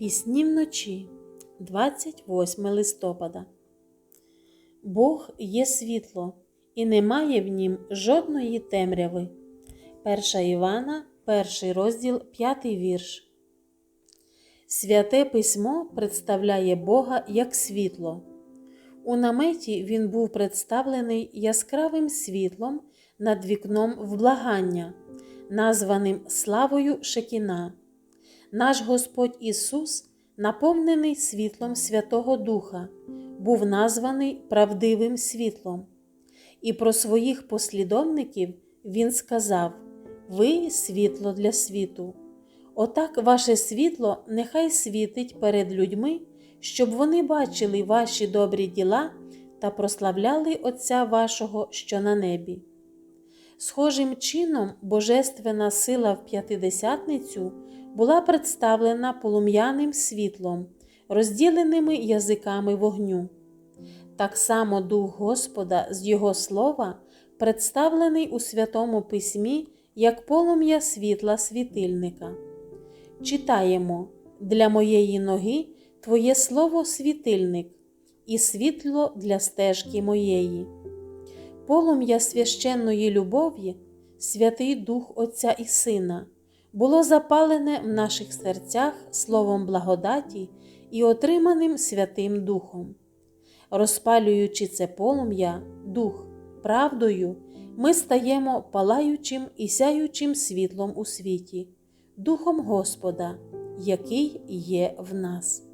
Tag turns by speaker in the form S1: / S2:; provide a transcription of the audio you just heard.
S1: Пісні вночі, 28 листопада. Бог є світло, і немає в нім жодної темряви. 1 Івана, перший розділ, п'ятий вірш. Святе письмо представляє Бога як світло. У наметі він був представлений яскравим світлом над вікном вблагання, названим славою Шекіна. Наш Господь Ісус, наповнений світлом Святого Духа, був названий правдивим світлом. І про своїх послідовників Він сказав: Ви світло для світу. Отак ваше світло нехай світить перед людьми, щоб вони бачили ваші добрі діла та прославляли Отця вашого, що на небі. Схожим чином божественна сила в п'ятидесятницю була представлена полум'яним світлом, розділеними язиками вогню. Так само Дух Господа з Його слова представлений у Святому Письмі як полум'я світла світильника. Читаємо для моєї ноги Твоє слово світильник і світло для стежки моєї. Полум'я священної любові, Святий Дух Отця і Сина, було запалене в наших серцях словом благодаті і отриманим Святим Духом. Розпалюючи це полум'я, дух, правдою, ми стаємо палаючим і сяючим світлом у світі, Духом Господа, який є в нас.